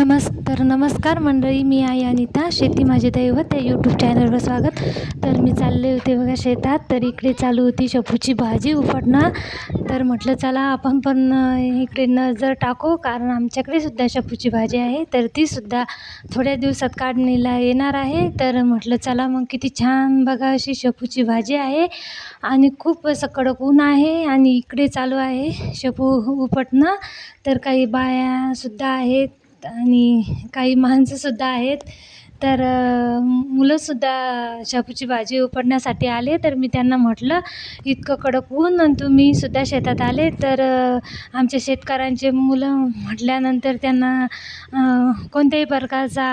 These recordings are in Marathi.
नमस् तर नमस्कार मंडळी मी आई अनिता शेती माझे दैवत या यूट्यूब चॅनलवर स्वागत. तर मी चालले होते बघा शेतात तर इकडे चालू होती शेपूची भाजी उपटणं तर म्हटलं चला आपण पण इकडे नजर टाकू कारण आमच्याकडे सुद्धा शेपूची भाजी आहे तर तीसुद्धा थोड्या दिवसात काढणीला येणार आहे. तर म्हटलं चला मग किती छान बघा अशी शेपूची भाजी आहे. आणि खूप असं कडक ऊन आहे आणि इकडे चालू आहे शेपू उपटणं तर काही बायासुद्धा आहेत आणि काही माणसंसुद्धा आहेत. तर मुलंसुद्धा शापूची भाजी उपटण्यासाठी आले. तर मी त्यांना म्हटलं इतकं कडक ऊन आणि तुम्ही सुद्धा शेतात आले. तर आमच्या शेतकऱ्यांचे मुलं म्हटल्यानंतर त्यांना कोणत्याही प्रकारचा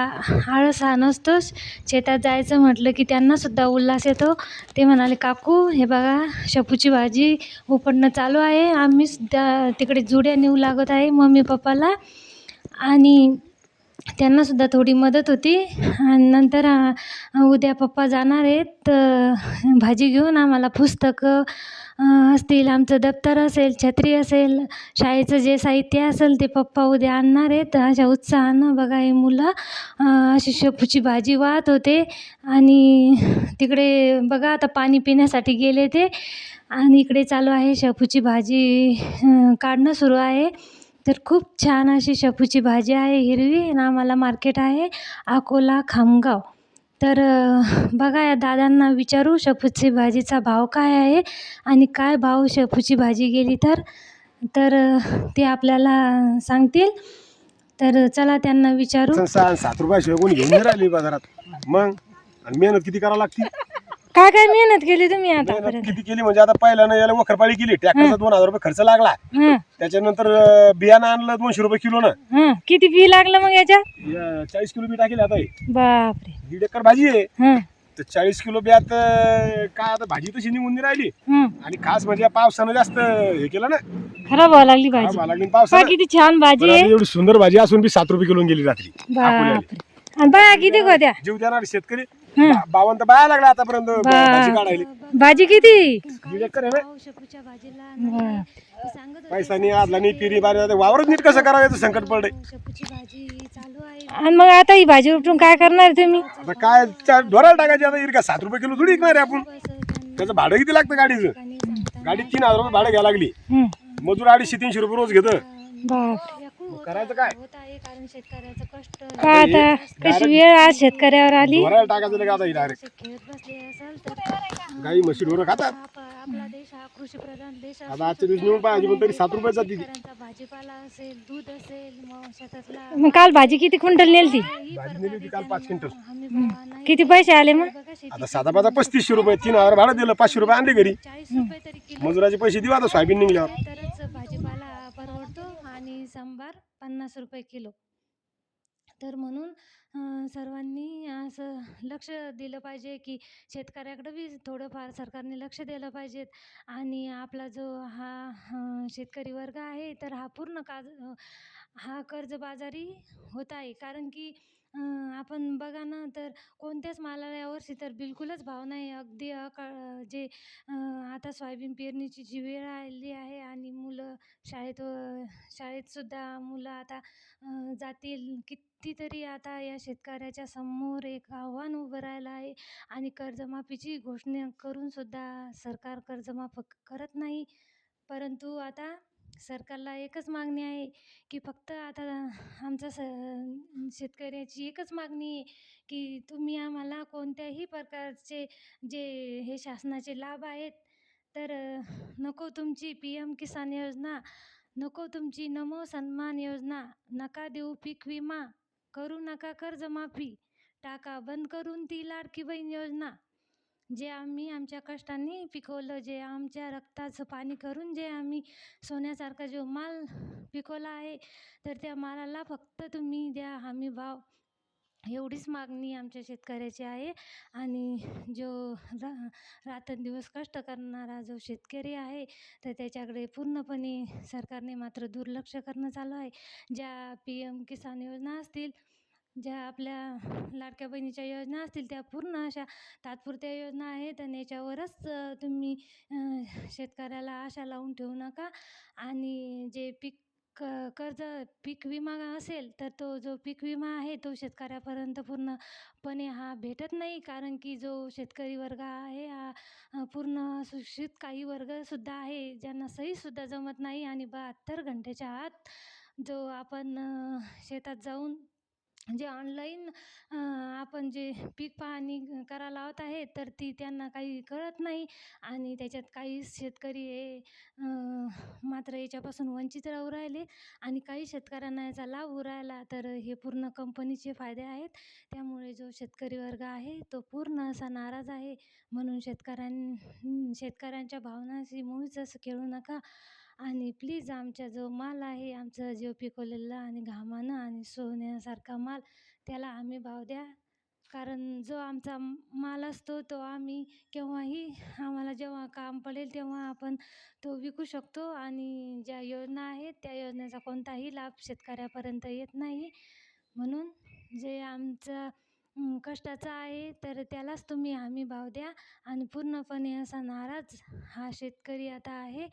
आळस हा नसतोच. शेतात जायचं म्हटलं की त्यांनासुद्धा उल्हास येतो. ते म्हणाले काकू हे बघा शापूची भाजी उपटणं चालू आहे. आम्हीसुद्धा तिकडे जुड्या नेऊ लागत आहे मम्मी पप्पाला. आणि त्यांनासुद्धा थोडी मदत होती. आणि नंतर उद्या पप्पा जाणार आहेत तर भाजी घेऊन आम्हाला पुस्तकं असतील आमचं दप्तर असेल छत्री असेल शाळेचं जे साहित्य असेल ते पप्पा उद्या आणणार आहेत. अशा उत्साहानं बघा हे मुलं अशी शेपूची भाजी वाहत होते. आणि तिकडे बघा आता पाणी पिण्यासाठी गेले ते. आणि इकडे चालू आहे शेपूची भाजी काढणं सुरू आहे. तर खूप छान अशी शेपूची भाजी आहे हिरवी आणि आम्हाला मार्केट आहे अकोला खामगाव. तर बघा या दादांना विचारू शेपूची भाजीचा भाव काय आहे आणि काय भाव शेपूची भाजी गेली तर? तर ते आपल्याला सांगतील. तर चला त्यांना विचारू. सहा सात रुपये कोणी घेऊन नाही राहिली बाजारात. मग? आणि मेहनत किती करावं लागते? काय काय मेहनत केली तुम्ही मेहनत आतापर्यंत किती केली? म्हणजे आता पहिल्यानं याला वखरपाळी केली. ट्रॅक्टरचा दोन हजार रुपये खर्च लागला. हं. त्याच्यानंतर अं, बियाणं आणलं दोनशे रुपये किलो ना. हं. किती बी लागलं मग याच्या चाळीस किलो बी टाकेल आता हे. बापरे. दीड एकर भाजी आहे. हं. तर चाळीस किलो बियात अं, काय आता भाजी तशी निघून नाही राहिली. हं. आणि खास म्हणजे या पावसानं जास्त हे केलं ना. खराब व्हावं लागली भाजी. लागली. पहा पावसानं किती छान भाजी बरं, आहे. आता एवढी सुंदर भाजी असून बी सात रुपये किलो गेली रात्री. अकोल्याला. बापरे आणि बाया किती होत्या. जीव देणारे शेतकरी. बा- बावन्न तर बाया लागला आतापर्यंत भाजी काढायला. भाजी किती? दीड एकर आहे ना बा- पैसा नाही आदला नाही पिरी बारी आता वावरच नीट कसं करावं याचं संकट पडलंय. आणि मग आता ही भाजी उपटून काय करणार तुम्ही? आता काय ढोराला टाकायची आता इरका सात रुपये किलो थोडी विकणार आहे आपण. त्याचं भाडं किती लागतं गाडीचं? गाडी तीन हजार रुपये भाडं घ्यायला लागली. हं. मजूर अडीचशे तीनशे रुपये रोज घेतं. बापरे करायचं काय? का आता कशी वेळ आज शेतकऱ्यावर आली? ढोराला टाकायचं लगे आता डायरेक्ट? गाई म्हशी ढोरं खातात? आपला देश हा कृषी प्रधान देश आता आजच्या दिवशी नेऊन पाहिजे पण तरी सात रुपये जाते ती भाजीपाला असेल दूध असेल मग शेतातला मग काल भाजी किती क्विंटल नेलती? भाजी नेली होती काल पाच क्विंटल. किती पैसे आले मग? आता साधा पाचा पस्तीसशे रुपये तीन हजार भाडं दिलं पाचशे रुपये आणले घरी. मजुराचे पैसे देऊ आता सोयाबीन निघल्यावर. सांबार पन्नास रुपये किलो. तर म्हणून सर्वांनी असं लक्ष दिलं पाहिजे की शेतकऱ्याकडं बी थोडंफार सरकारने लक्ष दिलं पाहिजेत. आणि आपला जो हा शेतकरी वर्ग आहे तर हा पूर्ण काज हा कर्जबाजारी होत आहे. कारण की आपण बघा ना तर कोणत्याच मालाला यावर्षी तर बिलकुलच भाव नाही अगदी अकाळ जे आता सोयाबीन पेरणीची जी वेळ आली आहे आणि मुलं शाळेत शाळेतसुद्धा मुलं आता जातील. कितीतरी आता या शेतकऱ्याच्या समोर एक आव्हान उभं राहिलं आहे आणि कर्जमाफीची घोषणा करूनसुद्धा सरकार कर्जमाफ करत नाही. परंतु आता सरकारला एकच मागणी आहे की फक्त आता आमचा स शेतकऱ्याची एकच मागणी आहे की तुम्ही आम्हाला कोणत्याही प्रकारचे जे हे शासनाचे लाभ आहेत तर नको तुमची पी एम किसान योजना नको तुमची नमो सन्मान योजना नका देऊ पीक विमा करू नका कर्जमाफी टाका बंद करून ती लाडकी बहीण योजना. जे आम्ही आमच्या कष्टांनी पिकवलं जे आमच्या रक्ताचं पाणी करून जे आम्ही सोन्यासारखा जो माल पिकवला आहे तर त्या मालाला फक्त तुम्ही द्या हमी भाव एवढीच मागणी आमच्या शेतकऱ्याची आहे. आणि जो रा रात्रंदिवस कष्ट करणारा जो शेतकरी आहे तर त्याच्याकडे पूर्णपणे सरकारने मात्र दुर्लक्ष करणं चालू आहे. ज्या पी एम किसान योजना असतील ज्या आपल्या लाडक्या बहिणीच्या योजना असतील त्या पूर्ण अशा तात्पुरत्या योजना आहेत आणि याच्यावरच तुम्ही शेतकऱ्याला आशा लावून ठेवू नका. आणि जे पीक क कर्ज पीक विमा असेल तर तो जो पीक विमा आहे तो शेतकऱ्यापर्यंत पूर्णपणे हा भेटत नाही. कारण की जो शेतकरी वर्ग आहे हा पूर्ण सुशिक्षित काही वर्गसुद्धा आहे ज्यांना सहीसुद्धा जमत नाही. आणि बहात्तर घंट्याच्या आत जो आपण शेतात जाऊन जे ऑनलाईन आपण जे पीक पाहणी करायला लावत आहे तर ती त्यांना काही कळत नाही. आणि त्याच्यात काही शेतकरी हे मात्र याच्यापासून वंचित राहू राहिले. आणि काही शेतकऱ्यांना याचा लाभ होऊ राहिला तर हे पूर्ण कंपनीचे फायदे आहेत. त्यामुळे जो शेतकरी वर्ग आहे तो पूर्ण असा नाराज आहे. म्हणून शेतकऱ्यां शेतकऱ्यांच्या भावनाशी मुळीच असं खेळू नका. आणि प्लीज आमचा जो माल आहे आमचं जो पिकवलेला आणि घामानं आणि सोन्यासारखा माल त्याला हमी भाव द्या. कारण जो आमचा माल असतो तो आम्ही केव्हाही आम्हाला जेव्हा काम पडेल तेव्हा आपण तो विकू शकतो. आणि ज्या योजना आहेत त्या योजनेचा कोणताही लाभ शेतकऱ्यापर्यंत येत नाही. म्हणून जे आमचं कष्टाचं आहे तर त्यालाच तुम्ही हमी भाव द्या. आणि पूर्णपणे असा नाराज हा शेतकरी आता आहे.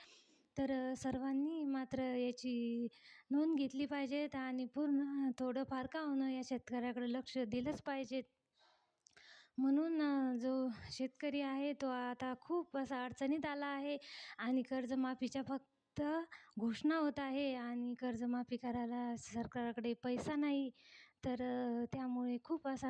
तर सर्वांनी मात्र याची नोंद घेतली पाहिजेत आणि पूर्ण थोडंफार का होईना या शेतकऱ्याकडे लक्ष दिलंच पाहिजेत. म्हणून जो शेतकरी आहे तो आता खूप असा अडचणीत आला आहे आणि कर्जमाफीच्या फक्त घोषणा होत आहे आणि कर्जमाफी करायला सरकारकडे पैसा नाही. तर त्यामुळे खूप असा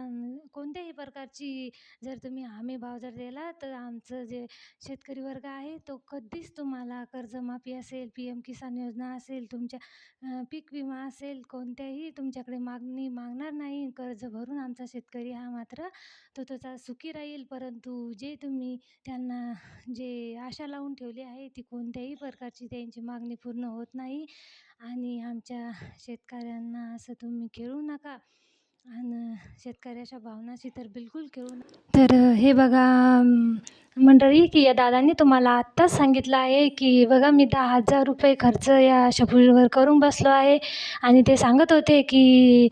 कोणत्याही प्रकारची जर तुम्ही हमीभाव जर दिला तर आमचं जे शेतकरी वर्ग आहे तो कधीच तुम्हाला कर्जमाफी असेल पी एम किसान योजना असेल तुमच्या पीक विमा असेल कोणत्याही तुमच्याकडे मागणी मागणार नाही कर्ज भरून आमचा शेतकरी हा मात्र तो त्याचा सुखी राहील. परंतु जे तुम्ही त्यांना जे आशा लावून ठेवली आहे ती कोणत्याही प्रकारची त्यांची मागणी पूर्ण होत नाही. आणि आमच्या शेतकऱ्यांना असं तुम्ही खेळू नका. आणि शेतकऱ्याच्या भावनाशी तर बिलकुल खेळू तर हे बघा मंडळी की या दादांनी तुम्हाला आत्ताच सांगितलं आहे की बघा मी दहा हजार रुपये खर्च या शपूरवर करून बसलो आहे. आणि ते सांगत होते की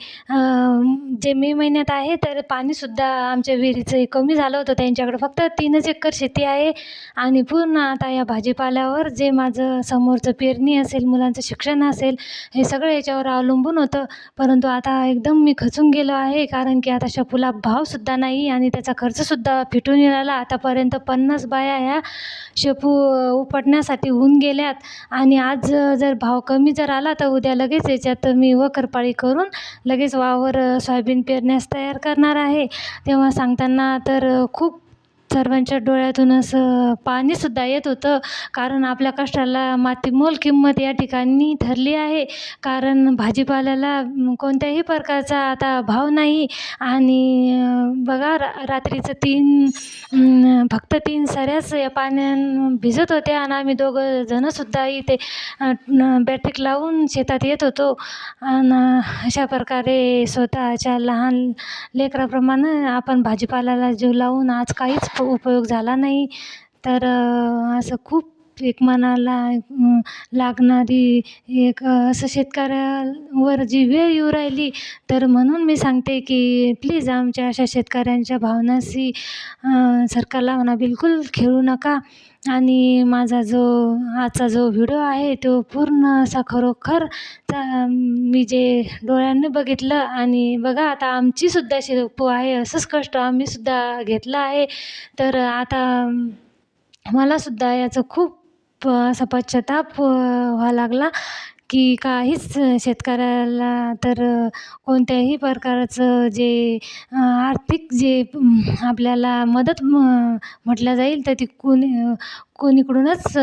जे मे महिन्यात आहे तर पाणीसुद्धा आमच्या विहिरीचं कमी झालं होतं. त्यांच्याकडं फक्त तीनच एकर शेती आहे. आणि पूर्ण आता या भाजीपाल्यावर जे माझं समोरचं पेरणी असेल मुलांचं शिक्षण असेल हे सगळं याच्यावर अवलंबून होतं. परंतु आता एकदम मी खचून गेलो आहे कारण की आता शपूला भावसुद्धा नाही आणि त्याचा खर्चसुद्धा फिटून राहिला आतापर्यंत पन्नास बाया ह्या शेपू उपटण्यासाठी होऊन गेल्यात. आणि आज जर भाव कमी जर आला तर उद्या लगेच याच्यात मी वखरपाळी करून लगेच वावर सोयाबीन पेरण्यास तयार करणार आहे. तेव्हा सांगताना तर खूप सर्वांच्या डोळ्यातून असं पाणीसुद्धा येत होतं. कारण आपल्या कष्टाला मातीमोल किंमत या ठिकाणी ठरली आहे. कारण भाजीपाल्याला कोणत्याही प्रकारचा आता भाव नाही. आणि बघा रा रात्रीचं तीन फक्त तीन साऱ्याच या पाण्यानं भिजत होत्या. आणि आम्ही दोघं जणंसुद्धा इथे बॅटरीक लावून शेतात येत होतो. आणि अशा प्रकारे स्वतःच्या लहान लेकराप्रमाणे आपण भाजीपाल्याला जीव लावून आज काहीच उपयोग झाला नाही. तर असं खूप एक मनाला लागणारी एक असं शेतकऱ्यावर जी वेळ येऊ राहिली तर म्हणून मी सांगते की प्लीज आमच्या अशा शेतकऱ्यांच्या भावनाशी सरकारला म्हणा बिलकुल खेळू नका. आणि माझा जो आजचा जो व्हिडिओ आहे तो पूर्ण असा खरोखर मी जे डोळ्यांनी बघितलं आणि बघा आता आमचीसुद्धा शिरपू आहे असंच कष्ट आम्हीसुद्धा घेतलं आहे. तर आता मलासुद्धा याचं खूप असा पश्चाताप व्हायला लागला की काहीच शेतकऱ्याला तर कोणत्याही प्रकारचं जे आर्थिक जे आपल्याला मदत म्हटलं जाईल तर ती कोणी कोणीकडूनच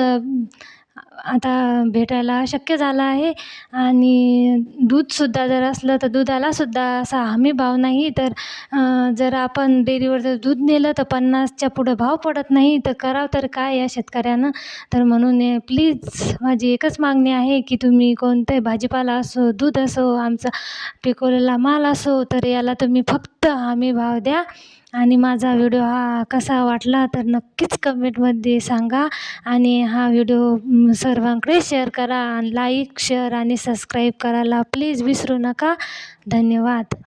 आता भेटायला शक्य झालं आहे. आणि दूधसुद्धा जर असलं तर दुधालासुद्धा असा हमी भाव नाही. तर जर आपण डेअरीवर जर दूध नेलं तर पन्नासच्या पुढं भाव पडत नाही. तर करावं तर काय या शेतकऱ्यानं? तर म्हणून प्लीज माझी एकच मागणी आहे की तुम्ही कोणताही भाजीपाला असो दूध असो आमचा पिकवलेला माल असो तर याला तुम्ही फक्त हमी भाव द्या. आणि माझा व्हिडिओ हा कसा वाटला तर नक्कीच कमेंटमध्ये सांगा. आणि हा व्हिडिओ सर्वांकडे शेअर करा आणि लाईक शेअर आणि सबस्क्राईब करायला प्लीज विसरू नका. धन्यवाद.